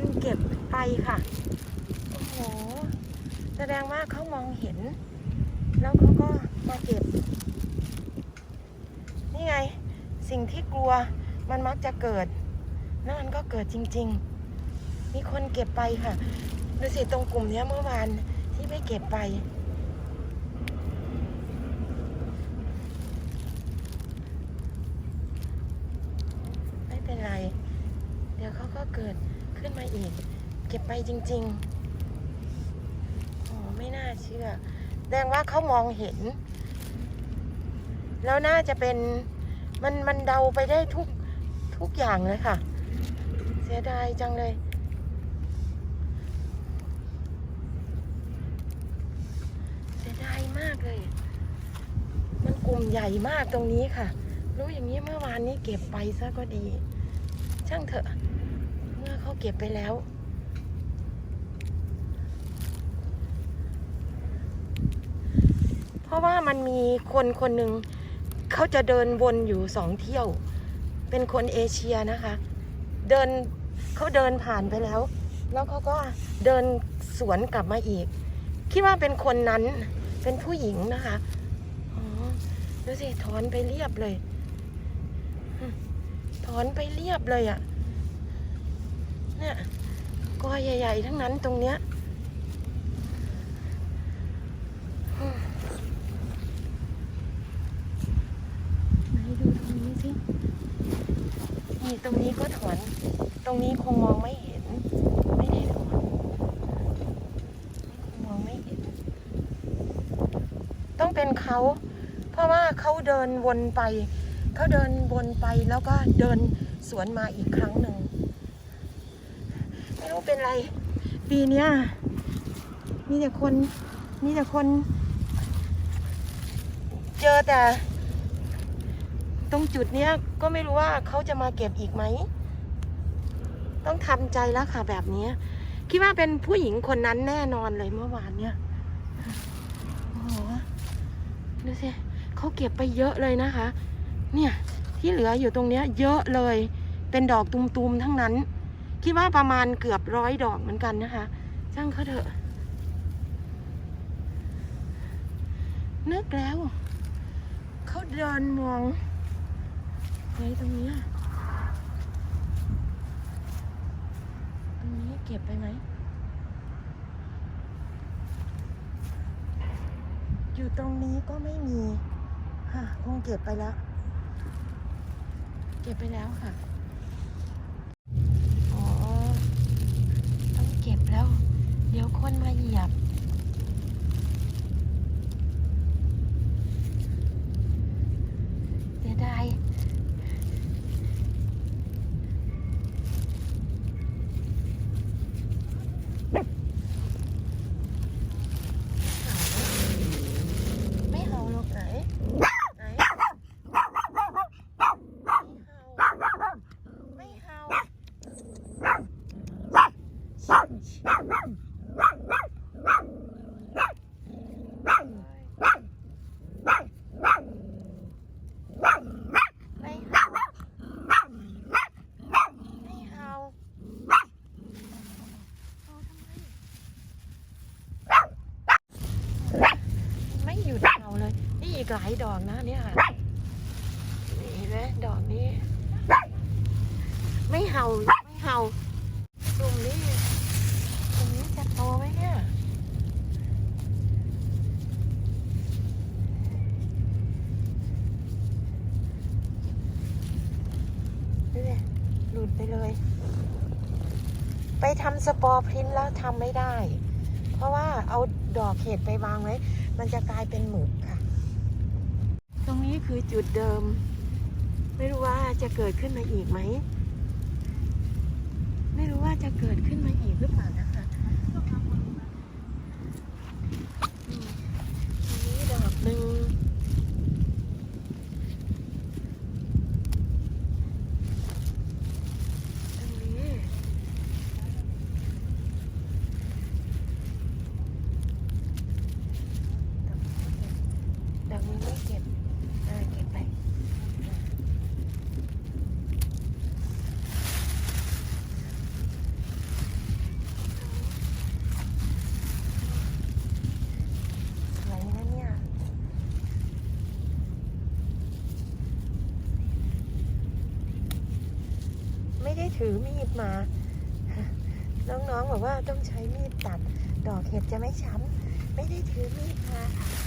คนเก็บไปค่ะ โอ้โห แสดงว่าเขามองเห็น แล้วเขาก็มาเก็บ นี่ไง สิ่งที่กลัวมันมักจะเกิด แล้วมันก็เกิดจริง ๆ มีคนเก็บไปค่ะ ดูสิตรงกลุ่มเนี้ยเมื่อวานที่ไม่เก็บไป ไม่เป็นไร เดี๋ยวเขาก็เกิดขึ้นมา อีก เก็บไปจริงๆโอ้ไม่น่าเชื่อ แสดงว่าเขามองเห็น แล้วน่าจะเป็นมันมันเดาไปได้ทุกทุกอย่างเลยค่ะ เสียดายจังเลยเสียดายมากเลย มันกลุ่มใหญ่มากตรงนี้ค่ะ รู้อย่างนี้เมื่อวานนี้เก็บไปซะก็ดี ช่างเถอะ เก็บไปแล้ว เพราะว่ามันมีคนคนหนึ่งเขาจะเดินวนอยู่สองเที่ยว เป็นคนเอเชียนะคะ เดินเขาเดินผ่านไปแล้ว แล้วเขาก็เดินสวนกลับมาอีก คิดว่าเป็นคนนั้นเป็นผู้หญิงนะคะอ๋อดูสิถอนไปเรียบเลยถอนไปเรียบเลยอะ่ะ เนี่ยกอใหญ่ ๆ ทั้งนั้นตรงเนี้ยไหนดูตรงนี้สินี่ตรงนี้ก็ถอน ตรงนี้คงมองไม่เห็น ไม่ได้ถอนคงมองไม่เห็น ต้องเป็นเขา เพราะว่าเขาเดินวนไป เขาเดินวนไปแล้วก็เดินสวนมาอีกครั้งหนึ่ง เป็นไร ปีเนี้ยมีแต่คนมีแต่คน เจอแต่ ตรงจุดเนี้ยก็ไม่รู้ว่าเขาจะมาเก็บอีกไหม ต้องทำใจแล้วค่ะแบบนี้ คิดว่าเป็นผู้หญิงคนนั้นแน่นอนเลยเมื่อวานเนี่ยโอ้โหดูสิเขาเก็บไปเยอะเลยนะคะ เนี่ยที่เหลืออยู่ตรงเนี้ย เยอะเลย เป็นดอกตุมๆทั้งนั้น คิดว่าประมาณเกือบร้อยดอกเหมือนกันนะคะช่างเขาเถอะนึกแล้ว เขาเดินมองไว้ตรงนี้ตรงนี้เก็บไปไหม อยู่ตรงนี้ก็ไม่มี ค่ะ คงเก็บไปแล้ว เก็บไปแล้วค่ะ อ๋อ ต้องเก็บแล้ว เดี๋ยวคนมาเหยียบ เสียดายไม่เห่าหรอกไหนไหนไม่เห่าไม่เห่า ไม่เห่าไม่เห่าเอาทำไมไม่หยุดเห่าเลย นี่อีกห ลายดอกนะเนี่ยนี่เห็นไหมดอกนี้ ไม่เห่าไม่เห่ากลุ่มนี้กลุ่มนี้จะโตไหมเนี่ยนี่ไงหลุดไปเลย ไปทำสปอร์พรินแล้วทำไม่ได้ เพราะว่าเอาดอกเห็ดไปวางไว้ มันจะกลายเป็นหมึก คือจุดเดิม ไม่รู้ว่าจะเกิดขึ้นมาอีกไหม ไม่รู้ว่าจะเกิดขึ้นมาอีกหรือเปล่านะ ถือมีดมา น้องๆบอกว่าต้องใช้มีดตัด ดอกเห็ดจะไม่ช้ำไม่ได้ถือมีดมาค่ะ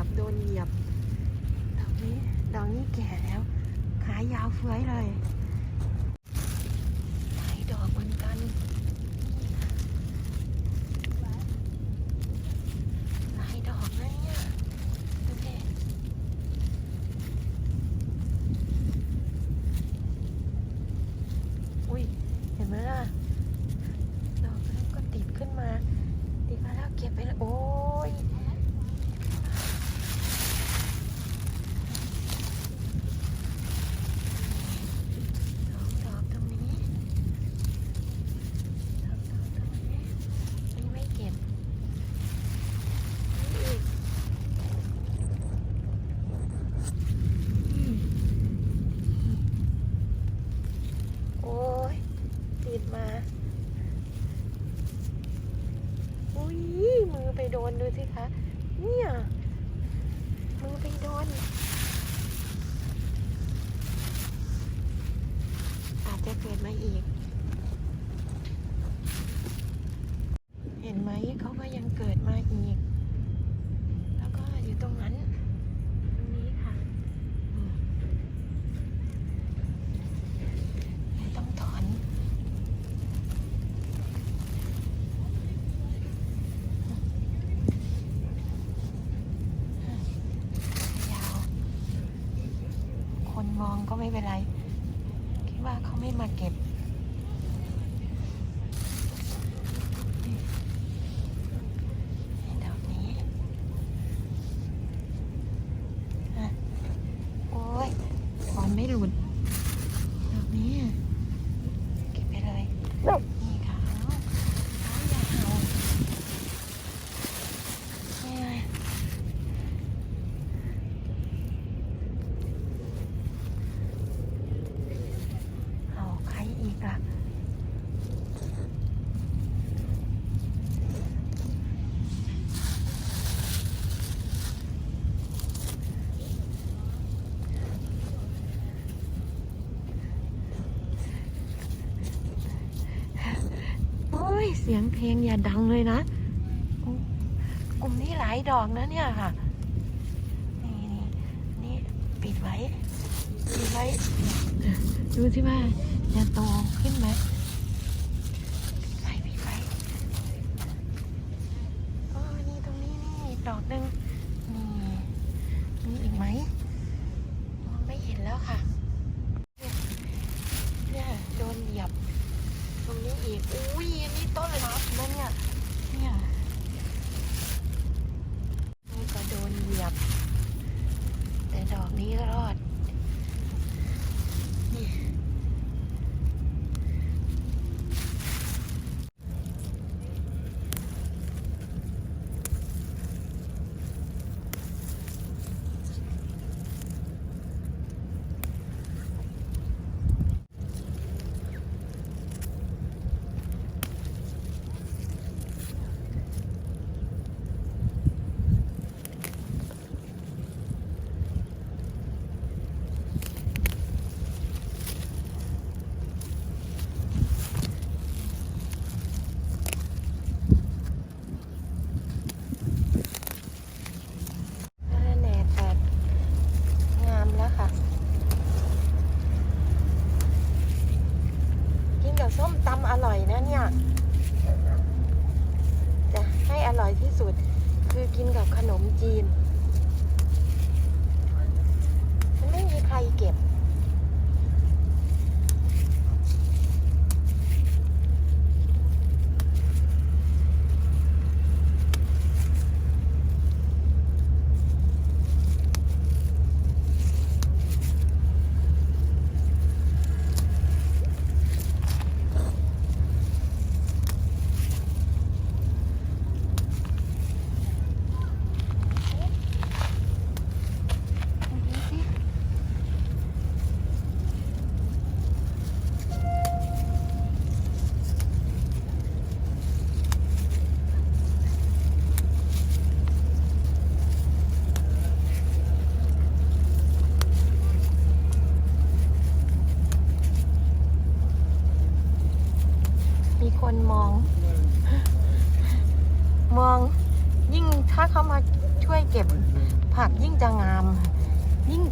ยบโดนเหยียบดอกนี้ดอกนี้แก่แล้ว ขายาวเฟ้ยเลยหลายดอกเหมือนกัน มาอีก เห็นไหมเขาก็ยังเกิดมาอีก แล้วก็อยู่ตรงนั้น ว่าเขาไม่มาเก็บ เพลงอย่าดังเลยนะ กลุ่มนี้หลายดอกนะเนี่ยค่ะ นี่นี่นี่ปิดไว้ ปิดไว้ ดูสิว่าจะโตขึ้นไหม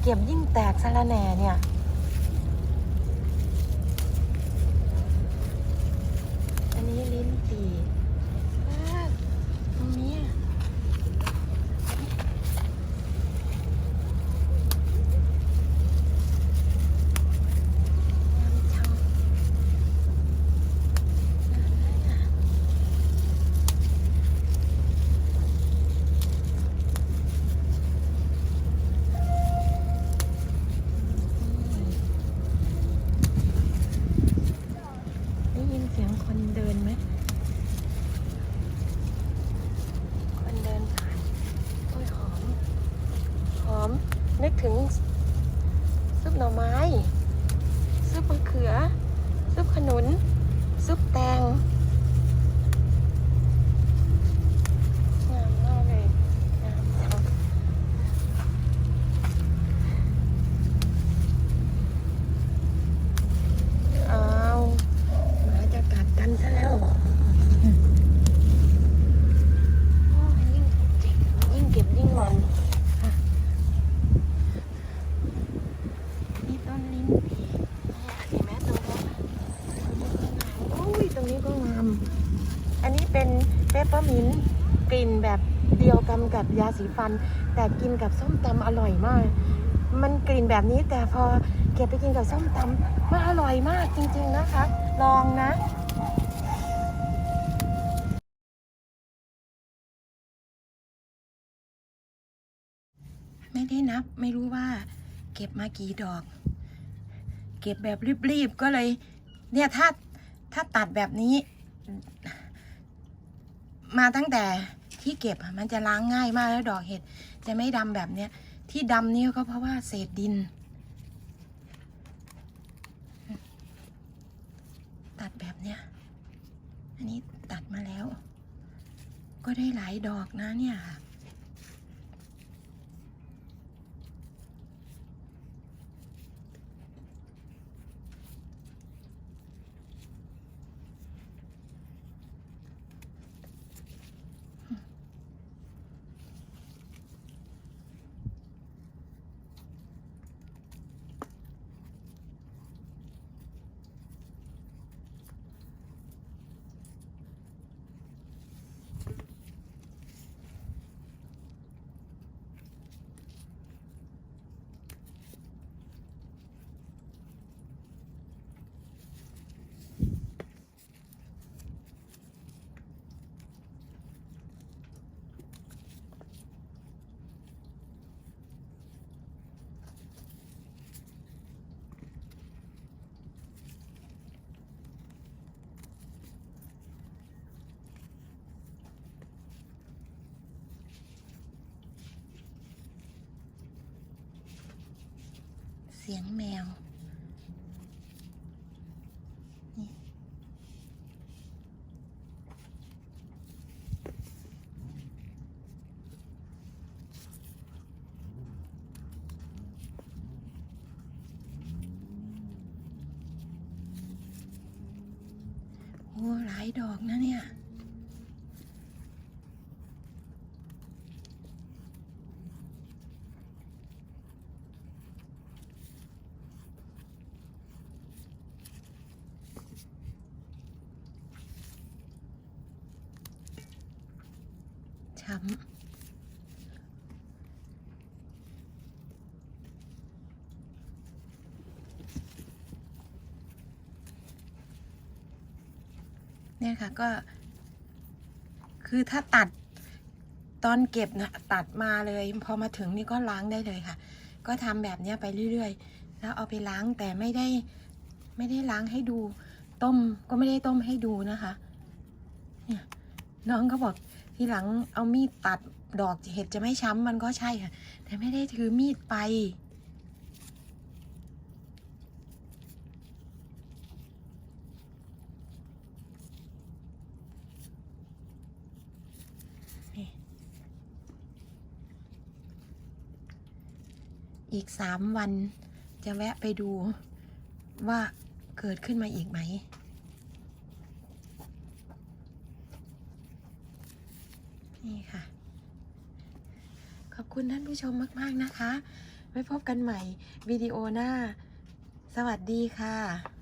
ยิ่งเก็บยิ่งแตกสะระแหน่เนี่ย อันนี้ลิ้นจี่อ่าตรงนี้อะงามจังน่ารักอะได้ยินเสียงคนเดินไหม คนเดินผ่านโอ้ยหอม หอม นึกถึง ซุปหน่อไม้ ซุปมะเขือ ซุปขนุน ซุปแตง งามมากเลย งามจังอ้าวหมาจะกัดกันซะแล้ว โอ้ยยิ่งเจ็บยิ่งเก็บยิ่งมันค่ะนี่ต้นลิ้นผีเห็นไหมตรงนี้โอ้ยตรงนี้ก็งาม อันนี้เป็นเปปเปอร์มินต์กลิ่นแบบเดียวกันกับยา สีฟัน แต่กินกับส้มตำอร่อยมาก มันกลิ่นแบบนี้แต่พอเก็บไปกินกับส้มตำมันอร่อยมากจริง ๆนะคะ ลองนะไม่ได้นับไม่รู้ว่า เก็บมากี่ดอก เก็บแบบรีบๆก็เลย เนี่ยถ้าถ้าตัดแบบนี้ มาตั้งแต่ ที่เก็บมันจะล้างง่ายมากแล้วดอกเห็ดจะไม่ดำแบบเนี้ย ที่ดำนี่ก็เพราะว่าเศษดิน ตัดแบบเนี้ย อันนี้ตัดมาแล้ว ก็ได้หลายดอกนะเนี่ยค่ะ สียงแมว นี่โอ้หลายดอกนะเนี่ย ช้ำ เนี่ยค่ะก็ คือถ้าตัดตอนเก็บนะตัดมาเลย พอมาถึงนี่ก็ล้างได้เลยค่ะ ก็ทำแบบเนี้ยไปเรื่อยๆ แล้วเอาไปล้างแต่ไม่ได้ไม่ได้ล้างให้ดู ต้มก็ไม่ได้ต้มให้ดูนะคะเนี่ยน้องก็บอกทีหลังเอามีดตัดดอกเห็ดจะไม่ช้ำมันก็ใช่ค่ะ แต่ไม่ได้ถือมีดไป อีกสามวัน จะแวะไปดูว่าเกิดขึ้นมาอีกไหม นี่ค่ะ ขอบคุณท่านผู้ชมมาก ๆ นะคะ ไว้พบกันใหม่วิดีโอหน้า สวัสดีค่ะ